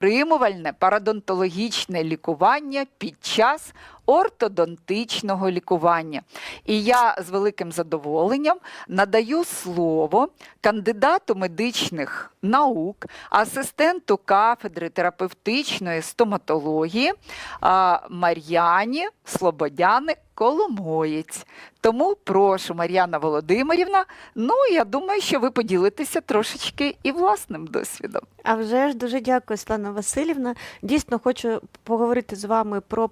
підтримувальне парадонтологічне лікування під час ортодонтичного лікування. І я з великим задоволенням надаю слово кандидату медичних наук, асистенту кафедри терапевтичної стоматології Мар'яні Слободяни Коломоєць. Тому прошу, Мар'яна Володимирівна. Ну, я думаю, що ви поділитеся трошечки і власним досвідом. А вже ж дуже дякую, Світлана Васильівна. Дійсно, хочу поговорити з вами про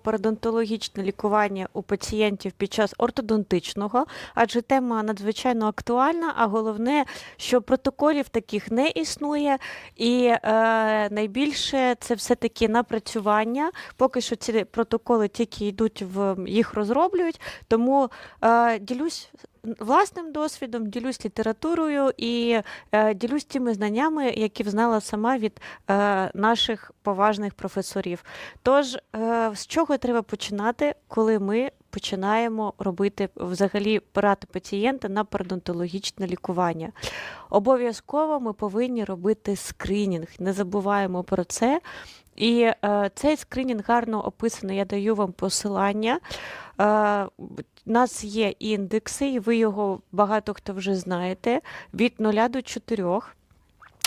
парадонтологічне лікування у пацієнтів під час ортодонтичного, адже тема надзвичайно актуальна, а головне, що протоколів таких не існує, і е, найбільше це все-таки напрацювання. Поки що ці протоколи тільки йдуть в їх розроблюють, тому е, ділюсь власним досвідом, ділюсь літературою і е, ділюсь тими знаннями, які взнала сама від е, наших поважних професорів. Тож, е, з чого треба починати, коли ми починаємо робити взагалі брати пацієнта на парадонтологічне лікування? Обов'язково ми повинні робити скринінг. Не забуваємо про це. І е, цей скринінг гарно описаний. Я даю вам посилання. Е, у нас є індекси, і ви його багато хто вже знаєте, від 0 до 4.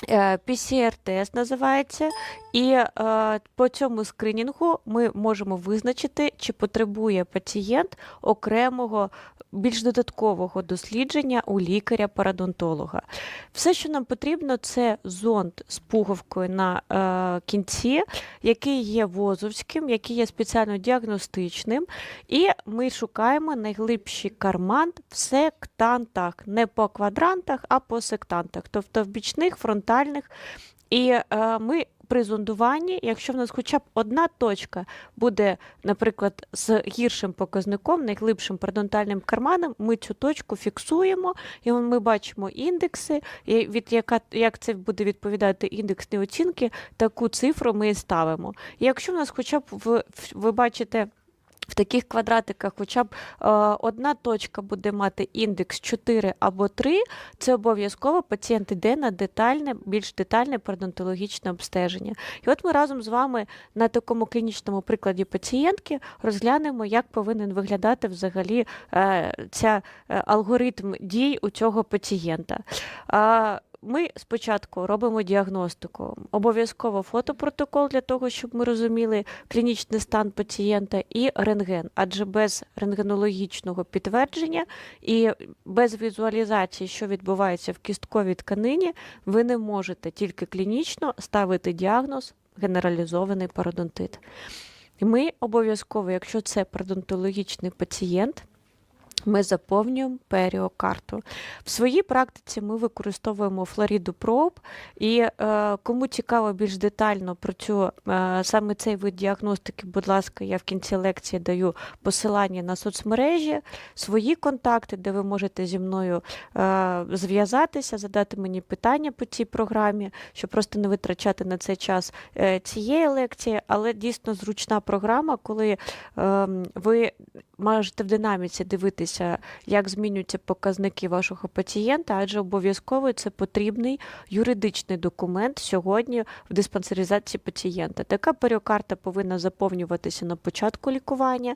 Е, PCR-тест називається, і е, по цьому скринінгу ми можемо визначити, чи потребує пацієнт окремого більш додаткового дослідження у лікаря-парадонтолога. Все, що нам потрібно, це зонд з пуговкою на е, кінці, який є возовським, який є спеціально діагностичним, і ми шукаємо найглибший карман в сектантах, не по квадрантах, а по сектантах, тобто в бічних, фронтальних. І е, ми при зондуванні, якщо в нас хоча б одна точка буде, наприклад, з гіршим показником, найглибшим парадонтальним карманом, ми цю точку фіксуємо, і ми бачимо індекси, від яка як це буде відповідати індексні оцінки, таку цифру ми ставимо. І якщо в нас хоча б в- ви бачите. В таких квадратиках хоча б е, одна точка буде мати індекс 4 або 3, це обов'язково пацієнт йде на детальне, більш детальне парадонтологічне обстеження. І от ми разом з вами на такому клінічному прикладі пацієнтки розглянемо, як повинен виглядати взагалі е, ця е, алгоритм дій у цього пацієнта. А, ми спочатку робимо діагностику, обов'язково фотопротокол для того, щоб ми розуміли клінічний стан пацієнта, і рентген, адже без рентгенологічного підтвердження і без візуалізації, що відбувається в кістковій тканині, ви не можете тільки клінічно ставити діагноз генералізований пародонтит. Ми обов'язково, якщо це пародонтологічний пацієнт, ми заповнюємо періокарту. В своїй практиці ми використовуємо Флоріду Проб, і е, кому цікаво більш детально про цю е, саме цей вид діагностики, будь ласка, я в кінці лекції даю посилання на соцмережі, свої контакти, де ви можете зі мною е, зв'язатися, задати мені питання по цій програмі, щоб просто не витрачати на цей час е, цієї лекції, але дійсно зручна програма, коли е, ви можете в динаміці дивитися, як змінюються показники вашого пацієнта, адже обов'язково це потрібний юридичний документ сьогодні в диспансеризації пацієнта. Така періокарта повинна заповнюватися на початку лікування.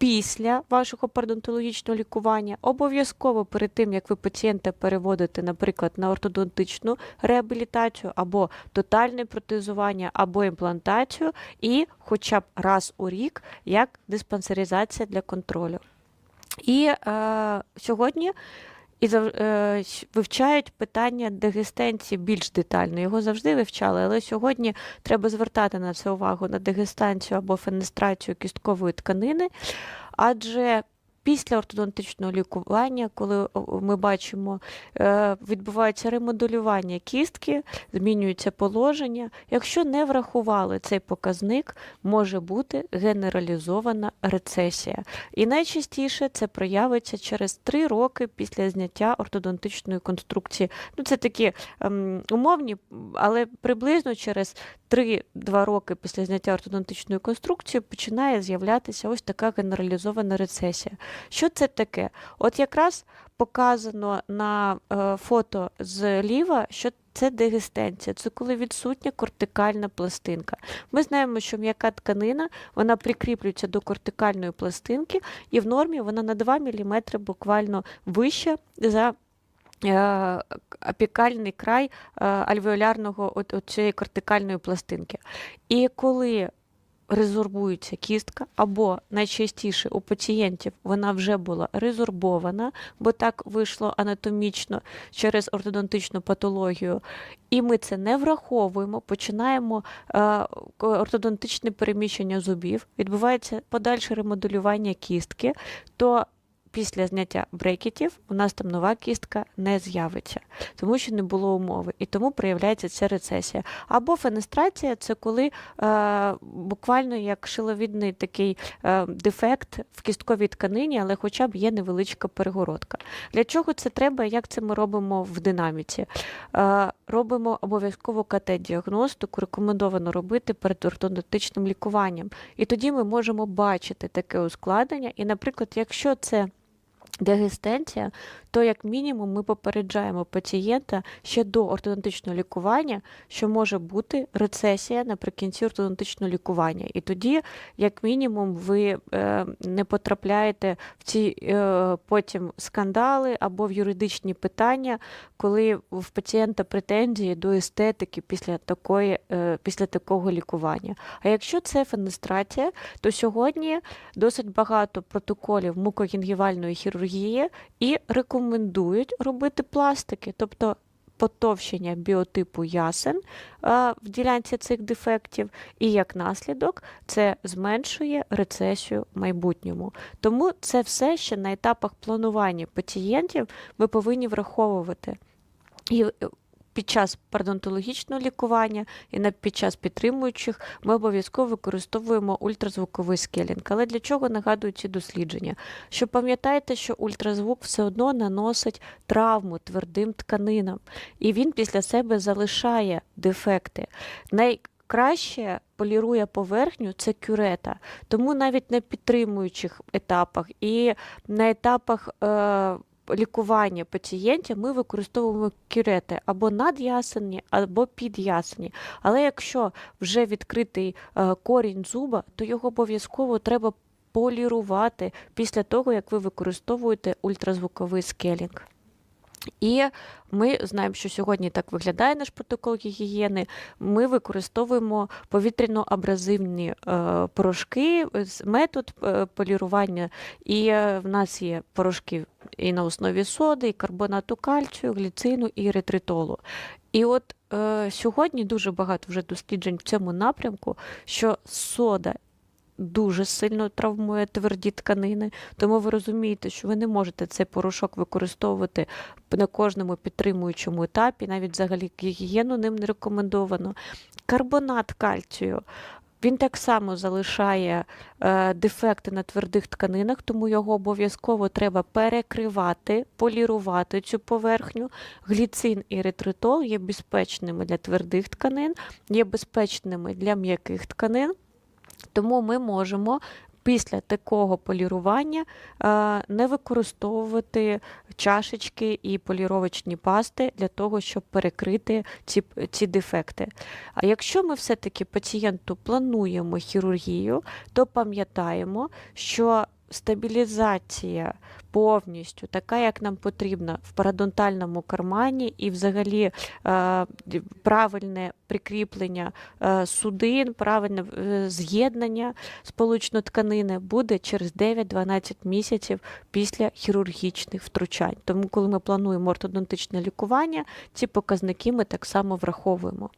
Після вашого парадонтологічного лікування обов'язково перед тим, як ви пацієнта переводите, наприклад, на ортодонтичну реабілітацію або тотальне протезування, або імплантацію, і хоча б раз у рік як диспансеризація для контролю. І е, сьогодні і е, вивчають питання дегестенції більш детально. Його завжди вивчали, але сьогодні треба звертати на це увагу на дегестанцію або фенестрацію кісткової тканини, адже після ортодонтичного лікування, коли ми бачимо, е, відбувається ремоделювання кістки, змінюється положення. Якщо не врахували цей показник, може бути генералізована рецесія. І найчастіше це проявиться через 3 роки після зняття ортодонтичної конструкції. Ну, це такі ем, умовні, але приблизно через 3-2 роки після зняття ортодонтичної конструкції починає з'являтися ось така генералізована рецесія. Що це таке? От якраз показано на е, фото зліва, що це дегестенція, це коли відсутня кортикальна пластинка. Ми знаємо, що м'яка тканина вона прикріплюється до кортикальної пластинки, і в нормі вона на 2 мм буквально вища за е, апікальний край е, альвеолярного цієї кортикальної пластинки. І коли резорбується кістка, або найчастіше у пацієнтів вона вже була резорбована, бо так вийшло анатомічно через ортодонтичну патологію, і ми це не враховуємо, починаємо е, ортодонтичне переміщення зубів, відбувається подальше ремоделювання кістки, то після зняття брекетів у нас там нова кістка не з'явиться, тому що не було умови, і тому проявляється ця рецесія. Або фенестрація це коли е, буквально як шиловідний такий е, дефект в кістковій тканині, але хоча б є невеличка перегородка. Для чого це треба? Як це ми робимо в динаміці? Е, робимо обов'язково КТ-діагностику, рекомендовано робити перед ортодонтичним лікуванням. І тоді ми можемо бачити таке ускладнення. І, наприклад, якщо це дегестенція, то як мінімум ми попереджаємо пацієнта ще до ортодонтичного лікування, що може бути рецесія наприкінці ортодонтичного лікування. І тоді, як мінімум, ви е, не потрапляєте в ці е, потім скандали або в юридичні питання, коли в пацієнта претензії до естетики після такої, е, після такого лікування. А якщо це фенестрація, то сьогодні досить багато протоколів мукогінгівальної хірургії і рекомендують робити пластики, тобто потовщення біотипу ясен в ділянці цих дефектів, і як наслідок це зменшує рецесію в майбутньому. Тому це все ще на етапах планування пацієнтів ми повинні враховувати. І е, під час пародонтологічного лікування і на під час підтримуючих ми обов'язково використовуємо ультразвуковий скелінг. Але для чого нагадують ці дослідження? Що пам'ятаєте, що ультразвук все одно наносить травму твердим тканинам, і він після себе залишає дефекти. Найкраще полірує поверхню це кюрета. Тому навіть на підтримуючих етапах і на етапах. Е- лікування пацієнтів ми використовуємо кюрети або надясені, або підясені. Але якщо вже відкритий е, корінь зуба, то його обов'язково треба полірувати після того, як ви використовуєте ультразвуковий скелінг. І ми знаємо, що сьогодні так виглядає наш протокол гігієни. Ми використовуємо повітряно-абразивні е, порошки, метод е, полірування. І е, в нас є порошки і на основі соди, і карбонату кальцію, гліцину і еритритолу. І от е, сьогодні дуже багато вже досліджень в цьому напрямку, що сода дуже сильно травмує тверді тканини, тому ви розумієте, що ви не можете цей порошок використовувати на кожному підтримуючому етапі, навіть взагалі гігієну ним не рекомендовано. Карбонат кальцію. Він так само залишає е, дефекти на твердих тканинах, тому його обов'язково треба перекривати, полірувати цю поверхню. Гліцин і еритритол є безпечними для твердих тканин, є безпечними для м'яких тканин. Тому ми можемо після такого полірування е, не використовувати чашечки і поліровочні пасти для того, щоб перекрити ці, ці дефекти. А якщо ми все-таки пацієнту плануємо хірургію, то пам'ятаємо, що стабілізація повністю така, як нам потрібна в парадонтальному кармані, і взагалі е, правильне прикріплення е, судин, правильне е, з'єднання сполучно тканини буде через 9-12 місяців після хірургічних втручань. Тому, коли ми плануємо ортодонтичне лікування, ці показники ми так само враховуємо.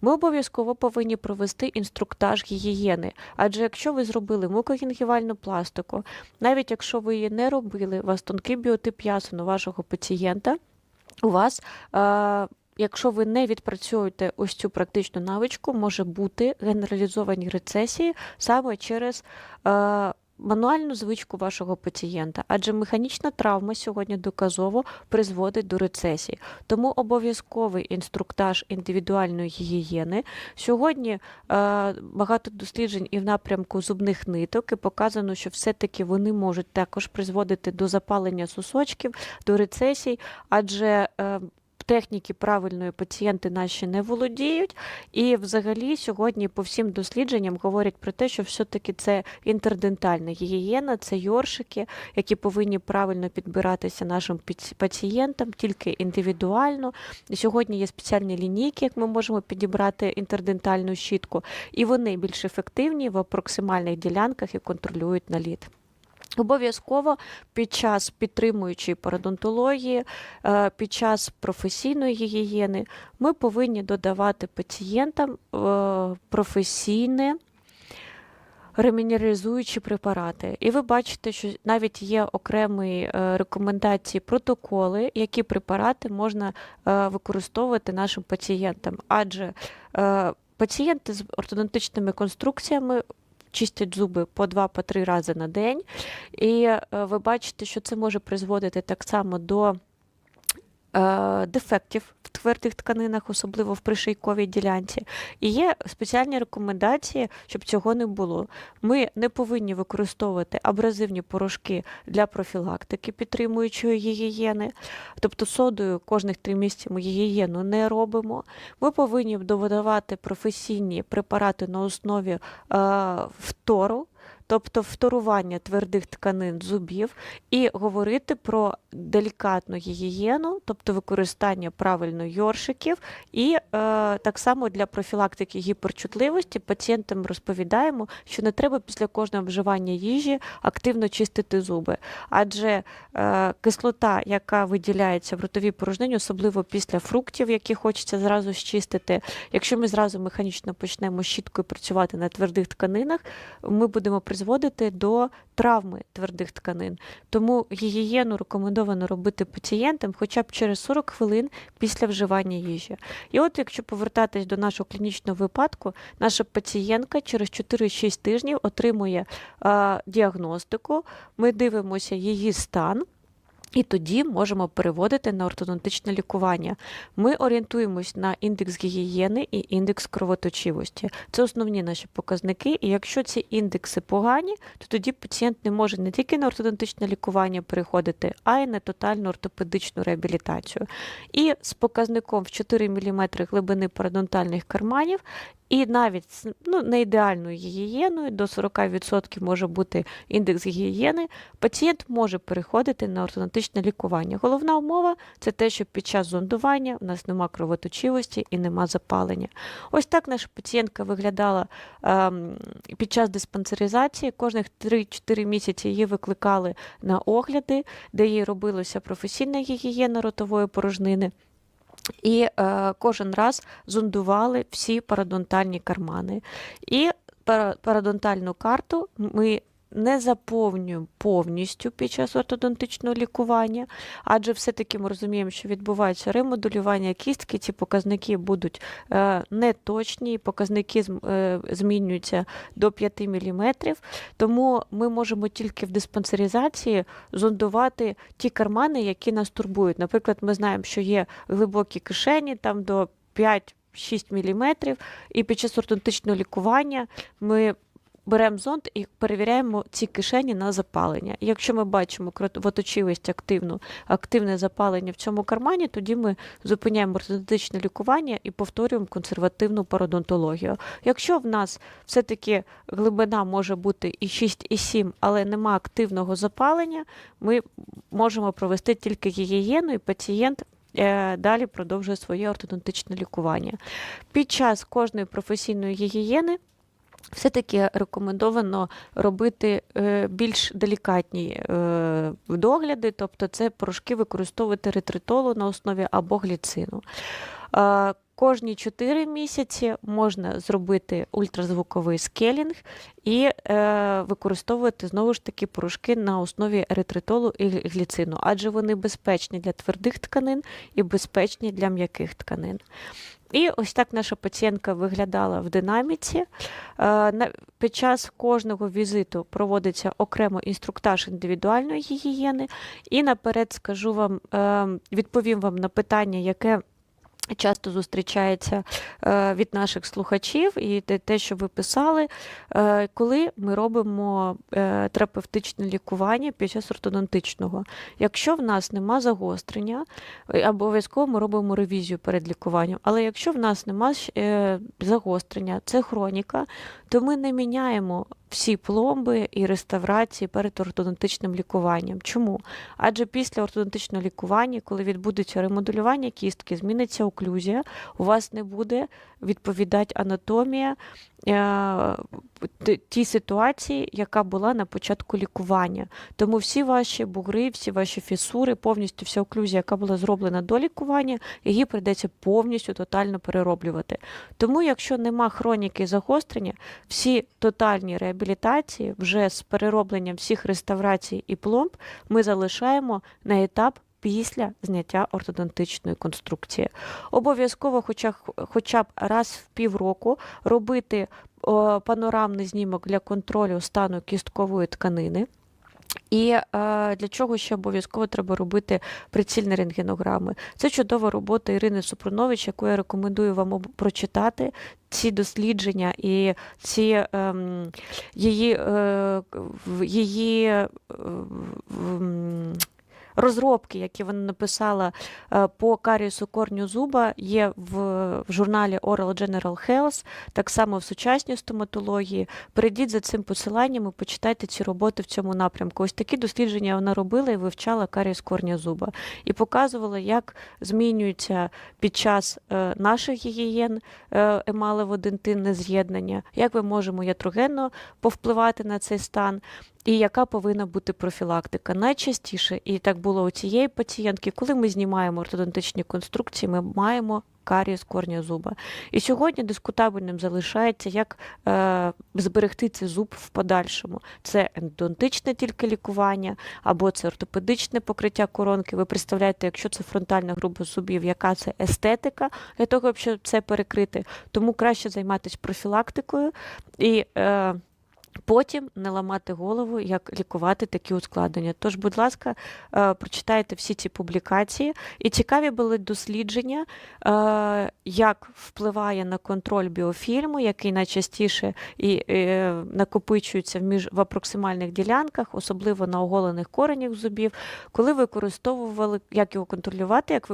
Ми обов'язково повинні провести інструктаж гігієни, адже якщо ви зробили мукогінгівальну пластику, навіть якщо ви її не робили, у вас тонкий біотип ясен вашого пацієнта, у вас. Е- Якщо ви не відпрацьовуєте ось цю практичну навичку, може бути генералізовані рецесії саме через е, мануальну звичку вашого пацієнта, адже механічна травма сьогодні доказово призводить до рецесії. Тому обов'язковий інструктаж індивідуальної гігієни. Сьогодні е, багато досліджень і в напрямку зубних ниток, і показано, що все-таки вони можуть також призводити до запалення сосочків, до рецесій, адже е, техніки правильної пацієнти наші не володіють. І взагалі сьогодні по всім дослідженням говорять про те, що все-таки це інтердентальна гігієна, це йоршики, які повинні правильно підбиратися нашим пацієнтам, тільки індивідуально. І Сьогодні є спеціальні лінійки, як ми можемо підібрати інтердентальну щітку, і вони більш ефективні в проксимальних ділянках і контролюють наліт. Обов'язково під час підтримуючої парадонтології, е, під час професійної гігієни ми повинні додавати пацієнтам е, професійне ремінералізуючі препарати. І ви бачите, що навіть є окремі е, рекомендації, протоколи, які препарати можна використовувати нашим пацієнтам. Адже пацієнти з ортодонтичними конструкціями чистять зуби по 2-3 рази на день. І е, ви бачите, що це може призводити так само до дефектів в твердих тканинах, особливо в пришийковій ділянці. І є спеціальні рекомендації, щоб цього не було. Ми не повинні використовувати абразивні порошки для профілактики підтримуючої гігієни. Тобто содою кожних три місяці ми гігієну не робимо. Ми повинні додавати професійні препарати на основі е, фтору. Тобто вторування твердих тканин зубів, і говорити про делікатну гігієну, тобто використання правильно йоршиків, і е, так само для профілактики гіперчутливості пацієнтам розповідаємо, що не треба після кожного вживання їжі активно чистити зуби, адже е, кислота, яка виділяється в ротовій порожнині, особливо після фруктів, які хочеться зразу щистити, якщо ми зразу механічно почнемо щіткою працювати на твердих тканинах, ми будемо призводити до травми твердих тканин. Тому гігієну рекомендовано робити пацієнтам хоча б через 40 хвилин після вживання їжі. І от, якщо повертатись до нашого клінічного випадку, наша пацієнтка через 4-6 тижнів отримує а, діагностику, ми дивимося її стан. І тоді можемо переводити на ортодонтичне лікування. Ми орієнтуємось на індекс гігієни і індекс кровоточивості. Це основні наші показники. І якщо ці індекси погані, то тоді пацієнт не може не тільки на ортодонтичне лікування переходити, а й на тотальну ортопедичну реабілітацію. І з показником в 4 мм глибини парадонтальних карманів. І навіть ну, не ідеальною гігієною, до 40% може бути індекс гігієни, пацієнт може переходити на ортодонтичне лікування. Головна умова це те, що під час зондування у нас нема кровоточивості і нема запалення. Ось так наша пацієнтка виглядала ем, під час диспансеризації. Кожних 3-4 місяці її викликали на огляди, де їй робилася професійна гігієна ротової порожнини. І е, кожен раз зондували всі парадонтальні кармани. І парадонтальну карту ми не заповнюємо повністю під час ортодонтичного лікування, адже все-таки ми розуміємо, що відбувається ремоделювання кістки, ці показники будуть е, неточні, показники е, змінюються до 5 мм, тому ми можемо тільки в диспансеризації зондувати ті кармани, які нас турбують. Наприклад, ми знаємо, що є глибокі кишені там до 5-6 мм, і під час ортодонтичного лікування ми беремо зонд і перевіряємо ці кишені на запалення. Якщо ми бачимо кровоточивість активну, активне запалення в цьому кармані, тоді ми зупиняємо ортодонтичне лікування і повторюємо консервативну пародонтологію. Якщо в нас все-таки глибина може бути і 6, і 7, але нема активного запалення, ми можемо провести тільки гігієну, і пацієнт е, далі продовжує своє ортодонтичне лікування. Під час кожної професійної гігієни все-таки рекомендовано робити е, більш делікатні е, догляди, тобто це порошки використовувати ретритолу на основі або гліцину. Кожні 4 місяці можна зробити ультразвуковий скелінг і е, використовувати знову ж таки порошки на основі еритритолу і гліцину, адже вони безпечні для твердих тканин і безпечні для м'яких тканин. І ось так наша пацієнтка виглядала в динаміці. Е, Під час кожного візиту проводиться окремо інструктаж індивідуальної гігієни. І наперед скажу вам, е, відповім вам на питання, яке часто зустрічається е, від наших слухачів, і те, те, що ви писали, е, коли ми робимо е, терапевтичне лікування під час ортодонтичного. Якщо в нас нема загострення, обов'язково ми робимо ревізію перед лікуванням. Але якщо в нас нема загострення, це хроніка, то ми не міняємо всі пломби і реставрації перед ортодонтичним лікуванням. Чому? Адже після ортодонтичного лікування, коли відбудеться ремоделювання кістки, зміниться оклюзія, у вас не буде відповідати анатомія е, тій ситуації, яка була на початку лікування. Тому всі ваші бугри, всі ваші фісури, повністю вся оклюзія, яка була зроблена до лікування, її прийдеться повністю тотально перероблювати. Тому, якщо нема хроніки загострення, всі тотальні реабілітації вже з переробленням всіх реставрацій і пломб ми залишаємо на етап. Після зняття ортодонтичної конструкції. Обов'язково, хоча, хоча б раз в півроку, робити панорамний знімок для контролю стану кісткової тканини. І е, для чого ще обов'язково треба робити прицільні рентгенограми? Це чудова робота Ірини Супрунович, яку я рекомендую вам прочитати. Ці дослідження і ці ем, її, е, її е, розробки, які вона написала е, по каріусу корню зуба, є в, в журналі Oral General Health, так само в сучасній стоматології. Перейдіть за цим посиланням і почитайте ці роботи в цьому напрямку. Ось такі дослідження вона робила і вивчала каріус корня зуба. І показувала, як змінюється під час е, наших гігієн е, емалево-дентинне з'єднання, як ми можемо ятрогенно повпливати на цей стан. І яка повинна бути профілактика? Найчастіше, і так було у цієї пацієнтки, коли ми знімаємо ортодонтичні конструкції, ми маємо карієс корня зуба. І сьогодні дискутабельним залишається, як е, зберегти цей зуб в подальшому. Це ендодонтичне тільки лікування, або це ортопедичне покриття коронки. Ви представляєте, якщо це фронтальна груба зубів, яка це естетика для того, щоб це перекрити. Тому краще займатися профілактикою і. Е, Потім не ламати голову, як лікувати такі ускладнення. Тож, будь ласка, е, прочитайте всі ці публікації. І цікаві були дослідження, е, як впливає на контроль біофільму, який найчастіше і е, накопичується в апроксимальних ділянках, особливо на оголених коренях зубів, коли використовували, як його контролювати, як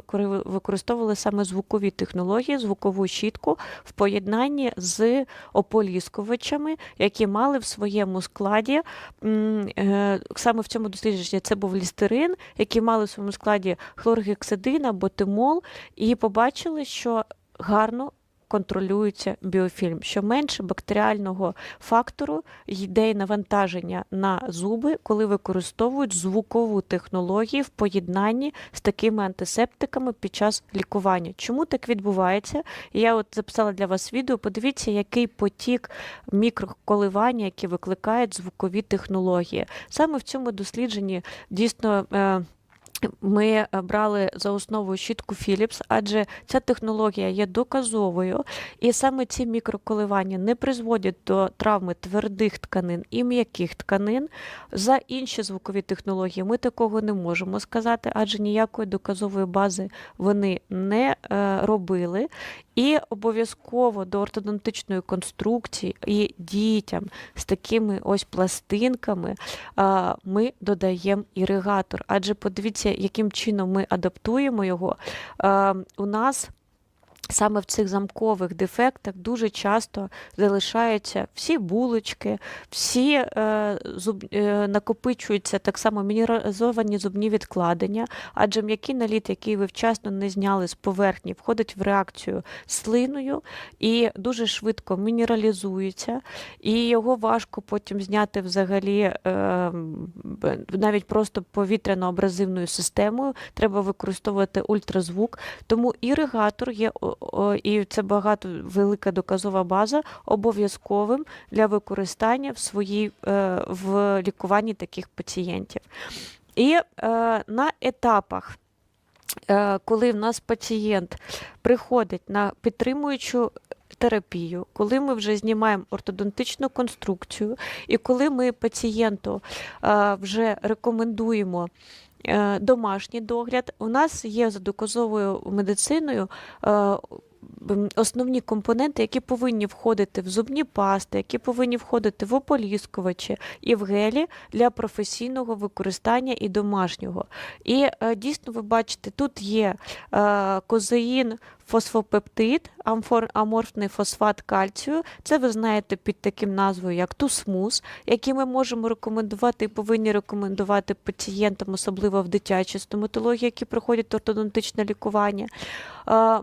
використовували саме звукові технології, звукову щітку в поєднанні з ополіскувачами, які мали в своєму складі е, саме в цьому дослідженні це був лістерин, які мали в своєму складі хлоргексидин або тимол, і побачили, що гарно. Контролюється біофільм, що менше бактеріального фактору йде навантаження на зуби, коли використовують звукову технологію в поєднанні з такими антисептиками під час лікування. Чому так відбувається? Я от записала для вас відео. Подивіться, який потік мікроколивання, які викликають звукові технології. Саме в цьому дослідженні дійсно. Ми е, брали за основу щітку Philips, адже ця технологія є доказовою, і саме ці мікроколивання не призводять до травми твердих тканин і м'яких тканин. За інші звукові технології ми такого не можемо сказати, адже ніякої доказової бази вони не е, робили. І обов'язково до ортодонтичної конструкції і дітям з такими ось пластинками ми додаємо іригатор. Адже подивіться, яким чином ми адаптуємо його. У нас Саме в цих замкових дефектах дуже часто залишаються всі булочки, всі е, зуб, е, накопичуються так само мінералізовані зубні відкладення, адже м'який наліт, який ви вчасно не зняли з поверхні, входить в реакцію слиною і дуже швидко мінералізується, і його важко потім зняти взагалі е, навіть просто повітряно-абразивною системою. Треба використовувати ультразвук. Тому іригатор є і це багато велика доказова база обов'язковим для використання в своїй е, в лікуванні таких пацієнтів. І е, на етапах, е, коли в нас пацієнт приходить на підтримуючу терапію, коли ми вже знімаємо ортодонтичну конструкцію, і коли ми пацієнту вже рекомендуємо домашній догляд, у нас є за доказовою медициною. е, Основні компоненти, які повинні входити в зубні пасти, які повинні входити в ополіскувачі і в гелі для професійного використання і домашнього. І е, дійсно ви бачите, тут є е, козеїн, фосфопептид, аморфний фосфат кальцію. Це ви знаєте під таким назвою, як тусмус, який ми можемо рекомендувати і повинні рекомендувати пацієнтам, особливо в дитячій стоматології, які проходять ортодонтичне лікування.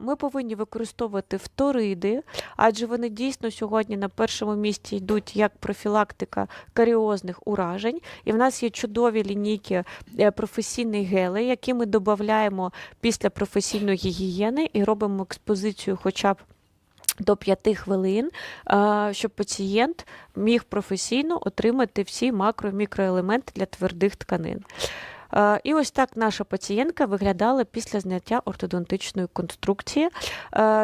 Ми повинні використовувати фториди, адже вони дійсно сьогодні на першому місці йдуть як профілактика каріозних уражень. І в нас є чудові лінійки е, професійних гелей, які ми додаємо після професійної гігієни і робимо експозицію хоча б. До 5 хвилин, щоб пацієнт міг професійно отримати всі макро- і мікроелементи для твердих тканин. І ось так наша пацієнтка виглядала після зняття ортодонтичної конструкції.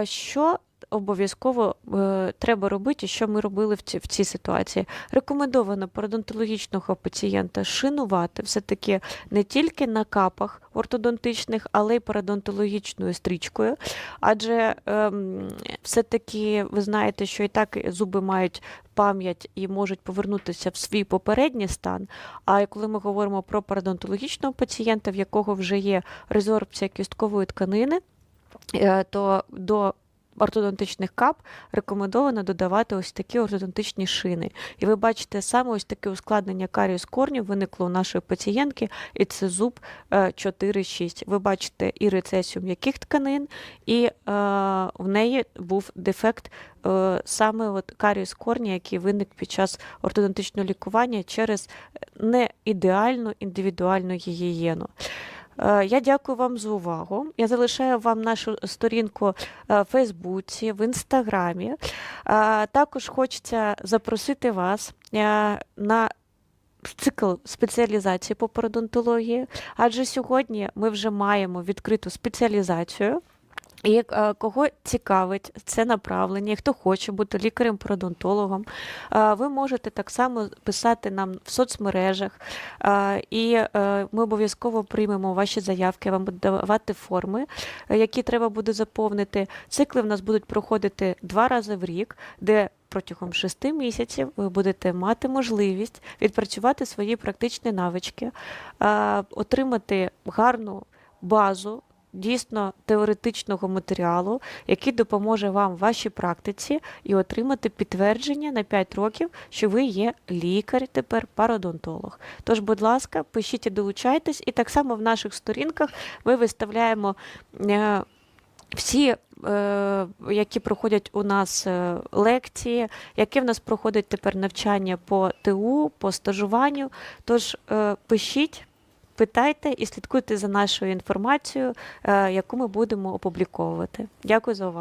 Що обов'язково е, треба робити, що ми робили в, ці, в цій ситуації? Рекомендовано пародонтологічного пацієнта шинувати все-таки не тільки на капах ортодонтичних, але й пародонтологічною стрічкою. Адже ем, все-таки ви знаєте, що і так зуби мають пам'ять і можуть повернутися в свій попередній стан. А коли ми говоримо про пародонтологічного пацієнта, в якого вже є резорбція кісткової тканини, е, то до ортодонтичних кап рекомендовано додавати ось такі ортодонтичні шини. І ви бачите, саме ось таке ускладнення карієс корнів виникло у нашої пацієнтки, і це зуб е, 4-6. Ви бачите і рецесію м'яких тканин, і е, в неї був дефект е, саме от карієс корня, який виник під час ортодонтичного лікування через не ідеальну індивідуальну гігієну. Е, Я дякую вам за увагу. Я залишаю вам нашу сторінку е, в Фейсбуці, в Інстаграмі. Е, Також хочеться запросити вас на цикл спеціалізації по пародонтології, адже сьогодні ми вже маємо відкриту спеціалізацію. І е, кого цікавить це направлення, і хто хоче бути лікарем-пародонтологом, е, ви можете так само писати нам в соцмережах, е, і ми обов'язково приймемо ваші заявки, вам будуть давати форми, які треба буде заповнити. Цикли в нас будуть проходити два рази в рік, де протягом шести місяців ви будете мати можливість відпрацювати свої практичні навички, отримати гарну базу дійсно теоретичного матеріалу, який допоможе вам в вашій практиці і отримати підтвердження на 5 років, що ви є лікар тепер пародонтолог. Тож, будь ласка, пишіть і долучайтесь, і так само в наших сторінках ми виставляємо. е, Всі, е, які проходять у нас е, лекції, яке в нас проходить тепер навчання по ТУ, по стажуванню. Тож пишіть, питайте і слідкуйте за нашою інформацією, е, яку ми будемо опубліковувати. Дякую за увагу.